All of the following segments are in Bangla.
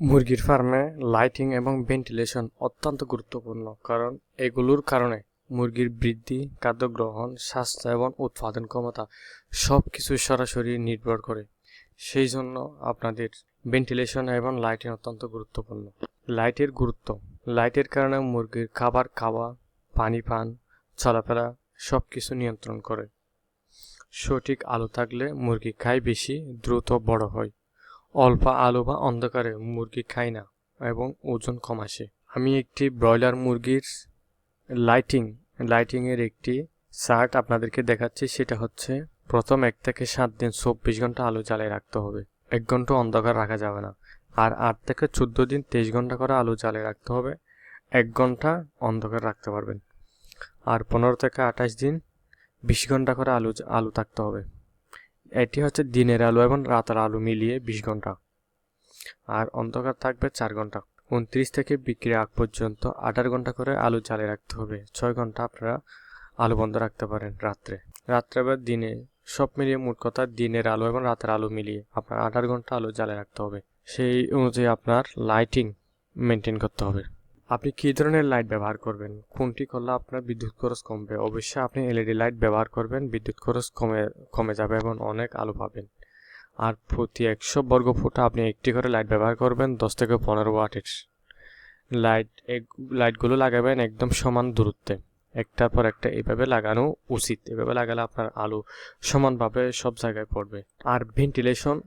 মুরগির ফার্মে লাইটিং এবং ভেন্টিলেশন অত্যন্ত গুরুত্বপূর্ণ, কারণ এগুলোর কারণে মুরগির বৃদ্ধি খাদ্য গ্রহণ স্বাস্থ্য এবং উৎপাদন ক্ষমতা সব কিছু সরাসরি নির্ভর করে। সেই জন্য আপনাদের ভেন্টিলেশন এবং লাইটিং অত্যন্ত গুরুত্বপূর্ণ। লাইটের গুরুত্ব, লাইটের কারণে মুরগির খাবার খাওয়া, পানি পান, চলাফেরা সব কিছু নিয়ন্ত্রণ করে। সঠিক আলো থাকলে মুরগি খায় বেশি, দ্রুত বড় হয়। অল্প আলো বা অন্ধকারে মুরগি খায় না এবং ওজন কম আসে। আমি একটি ব্রয়লার মুরগির লাইটিং লাইটিংয়ের একটি চার্ট আপনাদেরকে দেখাচ্ছি। সেটা হচ্ছে, প্রথম এক থেকে সাত দিন চব্বিশ ঘণ্টা আলো জ্বালিয়ে রাখতে হবে। এক ঘণ্টা অন্ধকার রাখা যাবে না। আর আট থেকে চোদ্দ দিন তেইশ ঘণ্টা করে আলো জ্বালিয়ে রাখতে হবে। এক ঘণ্টা অন্ধকার রাখতে পারবেন। আর পনেরো থেকে আঠাশ দিন বিশ ঘণ্টা করে আলো আলো থাকতে হবে। এটি হচ্ছে দিনের আলো এবং রাতের আলো মিলিয়ে বিশ ঘণ্টা। আর অন্ধকার থাকবে চার ঘণ্টা। উনত্রিশ থেকে বিক্রি আগ পর্যন্ত আঠারো ঘণ্টা করে আলো জ্বালিয়ে রাখতে হবে। ছয় ঘণ্টা আপনারা আলো বন্ধ রাখতে পারেন রাত্রে। রাত্রে বা দিনে সব মিলিয়ে মোট কথা দিনের আলো এবং রাতের আলো মিলিয়ে আপনার আঠারো ঘণ্টা আলো জ্বালিয়ে রাখতে হবে। সেই অনুযায়ী আপনার লাইটিং মেনটেন করতে হবে। আপনি কী ধরনের লাইট ব্যবহার করবেন? কোনটি করলে আপনার বিদ্যুৎ খরচ কমবে? অবশ্যই আপনি এলইডি লাইট ব্যবহার করবেন, বিদ্যুৎ খরচ কমে কমে যাবে এবং অনেক আলো পাবেন। আর প্রতি একশো বর্গ ফুটে আপনি একটি করে লাইট ব্যবহার করবেন, দশ থেকে পনেরো ওয়াটের। লাইট লাইটগুলো লাগাবেন একদম সমান দূরত্বে। একটার পর একটা এইভাবে লাগানো উচিত। এভাবে লাগালে আপনার আলো সমানভাবে সব জায়গায় পড়বে। আর ভেন্টিলেশন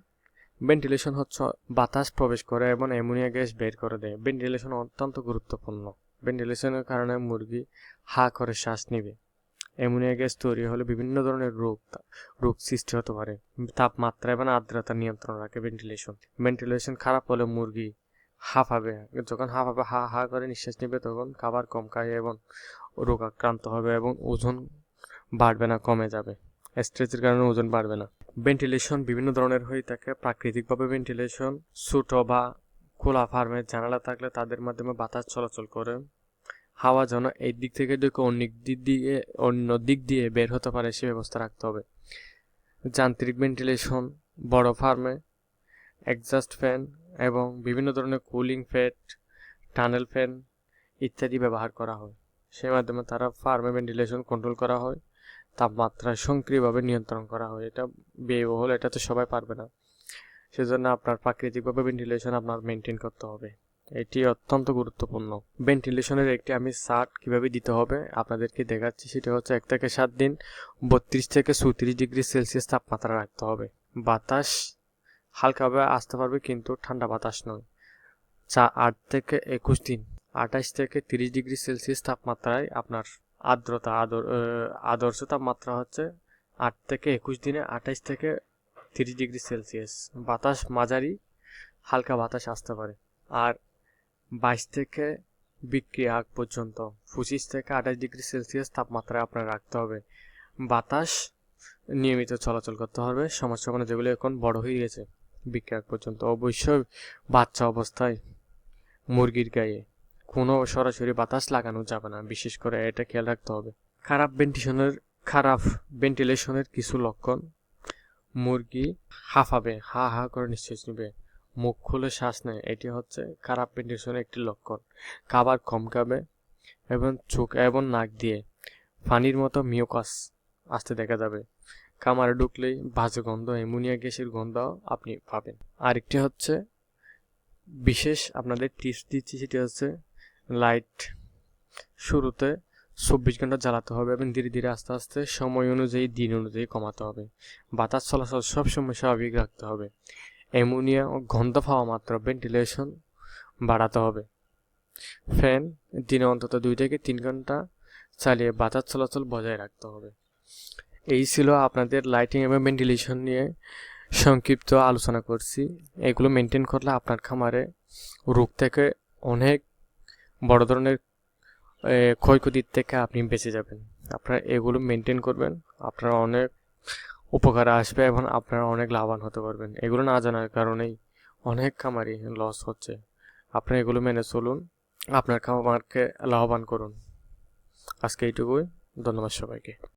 ভেন্টিলেশন হচ্ছে বাতাস প্রবেশ করে এবং অ্যামোনিয়া গ্যাস বের করে দেয়। ভেন্টিলেশন অত্যন্ত গুরুত্বপূর্ণ। ভেন্টিলেশনের কারণে মুরগি হা করে শ্বাস নেবে। অ্যামোনিয়া গ্যাস তৈরি হলে বিভিন্ন ধরনের রোগ রোগ সৃষ্টি হতে পারে। তাপমাত্রা এবং আর্দ্রতা নিয়ন্ত্রণ রাখে ভেন্টিলেশন ভেন্টিলেশন খারাপ হলে মুরগি হাঁফাবে যখন হাঁফাবে হা হা করে নিঃশ্বাস নেবে, তখন খাবার কম খায় এবং রোগাক্রান্ত হবে এবং ওজন বাড়বে না, কমে যাবে। স্ট্রেচের কারণে ওজন বাড়বে না। ভেন্টিলেশন বিভিন্ন ধরনের হয়ে থাকে। প্রাকৃতিকভাবে ভেন্টিলেশন ছোট বা খোলা ফার্মের জানালা থাকলে তাদের মাধ্যমে বাতাস চলাচল করে। হাওয়া যেন এই দিক থেকে ঢুকে অন্য দিক দিয়ে, অন্য দিক দিয়ে বের হতে পারে সে ব্যবস্থা রাখতে হবে। যান্ত্রিক ভেন্টিলেশন, বড় ফার্মে এক্সাস্ট ফ্যান এবং বিভিন্ন ধরনের কুলিং ফ্যাট টানেল ফ্যান ইত্যাদি ব্যবহার করা হয়। সেই মাধ্যমে তারা ফার্মে ভেন্টিলেশন কন্ট্রোল করা হয়। তাপমাত্রা সক্রিয়ভাবে নিয়ন্ত্রণ করা হয়। এটা ব্যয়বহুল, এটা তো সবাই পারবে না। সেজন্য আপনার প্রাকৃতিকভাবে ভেন্টিলেশন আপনার মেনটেন করতে হবে। এটি অত্যন্ত গুরুত্বপূর্ণ। ভেন্টিলেশনের একটি আমি সার্ট কীভাবে দিতে হবে আপনাদেরকে দেখাচ্ছি, সেটা হচ্ছে এক থেকে সাত দিন বত্রিশ থেকে চৌত্রিশ ডিগ্রি সেলসিয়াস তাপমাত্রা রাখতে হবে। বাতাস হালকাভাবে আসতে পারবে, কিন্তু ঠান্ডা বাতাস নয়। চা আট থেকে একুশ দিন, আঠাশ থেকে তিরিশ ডিগ্রি সেলসিয়াস তাপমাত্রায় আপনার আর্দ্রতা, আদর আদর্শ তাপমাত্রা হচ্ছে আট থেকে একুশ দিনে আঠাশ থেকে তিরিশ ডিগ্রি সেলসিয়াস। বাতাস মাঝারি, হালকা বাতাস আসতে পারে। আর বাইশ থেকে বিক্রি আগ পর্যন্ত, পঁচিশ থেকে আঠাশ ডিগ্রি সেলসিয়াস তাপমাত্রায় আপনার রাখতে হবে। বাতাস নিয়মিত চলাচল করতে হবে। সমস্যা মানে যেগুলো এখন বড় হয়ে গেছে বিক্রি আগ পর্যন্ত। অবশ্যই বাচ্চা অবস্থায় মুরগির গায়ে কোনো সরাসরি বাতাস লাগানো যাবে না। বিশেষ করে এটা খেয়াল রাখতে হবে। খারাপ ভেন্টিলেশনের খারাপ ভেন্টিলেশনের কিছু লক্ষণ। মুরগি হাঁফাবে হা হা করে নিঃশ্বাস নেবে মুখ খুলে শ্বাস নেয়, এটি হচ্ছে খারাপ ভেন্টিলেশনের একটি লক্ষণ। খাবার কম খাবে এবং চোখ এবং নাক দিয়ে পানির মতো মিওকাস আসতে দেখা যাবে। কামারে ঢুকলেই বাজে গন্ধ অ্যামোনিয়া গ্যাসের গন্ধ আপনি পাবেন। আরেকটি হচ্ছে, বিশেষ আপনাদের টিপস দিচ্ছি, সেটি হচ্ছে লাইট শুরুতে চব্বিশ ঘণ্টা জ্বালাতে হবে এবং ধীরে ধীরে আস্তে আস্তে সময় অনুযায়ী, দিন অনুযায়ী কমাতে হবে। বাতাস চলাচল সবসময় স্বাভাবিক রাখতে হবে। অ্যামোনিয়া ও গন্ধ পাওয়া মাত্র ভেন্টিলেশন বাড়াতে হবে। ফ্যান দিনে অন্তত দুই থেকে তিন ঘণ্টা চালিয়ে বাতাস চলাচল বজায় রাখতে হবে। এই ছিল আপনাদের লাইটিং এবং ভেন্টিলেশন নিয়ে সংক্ষিপ্ত আলোচনা করছি। এগুলো মেনটেন করলে আপনার খামারে রোগ থেকে অনেক বড় ধরনের ক্ষয়ক্ষতির থেকে আপনি বেঁচে যাবেন। আপনারা এগুলো মেনটেন করবেন। আপনারা অনেক উপকার আসবে এবং আপনারা অনেক লাভবান হতে পারবেন। এগুলো না জানার কারণেই অনেক খামারি লস হচ্ছে। আপনারা এগুলো মেনে চলুন। আপনার খামারকে লাভবান করুন। আজকে এইটুকুই। ধন্যবাদ সবাইকে।